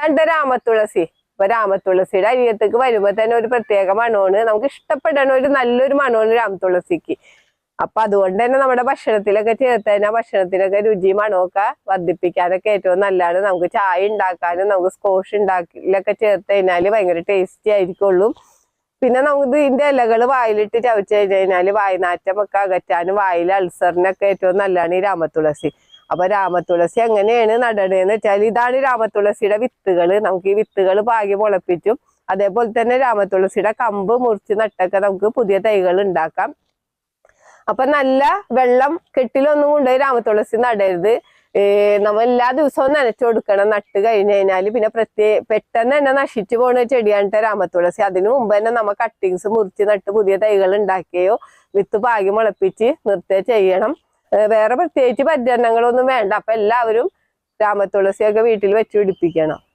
രണ്ട് രാമത്തുളസി ഇപ്പൊ രാമത്തുളസിയുടെ അരിയത്തേക്ക് വരുമ്പോ തന്നെ ഒരു പ്രത്യേക മണമാണ്. നമുക്ക് ഇഷ്ടപ്പെടണ ഒരു നല്ലൊരു മണമാണ് രാമത്തുളസിക്ക് അപ്പൊ അതുകൊണ്ട് തന്നെ നമ്മുടെ ഭക്ഷണത്തിലൊക്കെ ചേർത്ത് കഴിഞ്ഞാൽ ഭക്ഷണത്തിനൊക്കെ രുചി മണമൊക്കെ വർദ്ധിപ്പിക്കാനൊക്കെ ഏറ്റവും നല്ലതാണ്. നമുക്ക് ചായ ഉണ്ടാക്കാനും നമുക്ക് സ്കോഷ് ഉണ്ടാക്കിലൊക്കെ ചേർത്ത് കഴിഞ്ഞാൽ ഭയങ്കര ടേസ്റ്റി ആയിരിക്കുള്ളൂ. പിന്നെ നമുക്ക് ഇതിന്റെ ഇലകൾ വായിലിട്ട് ചവച്ച് കഴിഞ്ഞു കഴിഞ്ഞാൽ വായനാറ്റമൊക്കെ അകറ്റാനും വായിൽ അൾസറിനൊക്കെ ഏറ്റവും നല്ലതാണ് ഈ രാമത്തുളസി അപ്പൊ രാമതുളസി എങ്ങനെയാണ് നടണെന്ന് വെച്ചാൽ ഇതാണ് രാമതുളസിയുടെ വിത്തുകൾ നമുക്ക് ഈ വിത്തുകൾ പാകി മുളപ്പിച്ചും അതേപോലെ തന്നെ രാമതുളസിയുടെ കമ്പ് മുറിച്ച് നട്ടൊക്കെ നമുക്ക് പുതിയ തൈകൾ ഉണ്ടാക്കാം. അപ്പൊ നല്ല വെള്ളം കെട്ടിലൊന്നും കൊണ്ടുപോയി രാമതുളസി നടരുത്. ഏർ നമ്മ എല്ലാ ദിവസവും നനച്ചു കൊടുക്കണം. നട്ട് കഴിഞ്ഞു കഴിഞ്ഞാൽ പിന്നെ പ്രത്യേക പെട്ടെന്ന് തന്നെ നശിച്ചു പോണ ചെടിയാണ് രാമത്തുളസി അതിനു മുമ്പ് തന്നെ നമ്മ കട്ടിങ്സ് മുറിച്ച് നട്ട് പുതിയ തൈകൾ ഉണ്ടാക്കുകയോ വിത്ത് പാകി മുളപ്പിച്ച് നിർത്തുകയോ ചെയ്യണം. വേറെ പ്രത്യേകിച്ച് പരിചരണങ്ങളൊന്നും വേണ്ട. അപ്പൊ എല്ലാവരും രാമത്തുളസിയൊക്കെ വീട്ടിൽ വെച്ച് പിടിപ്പിക്കണം.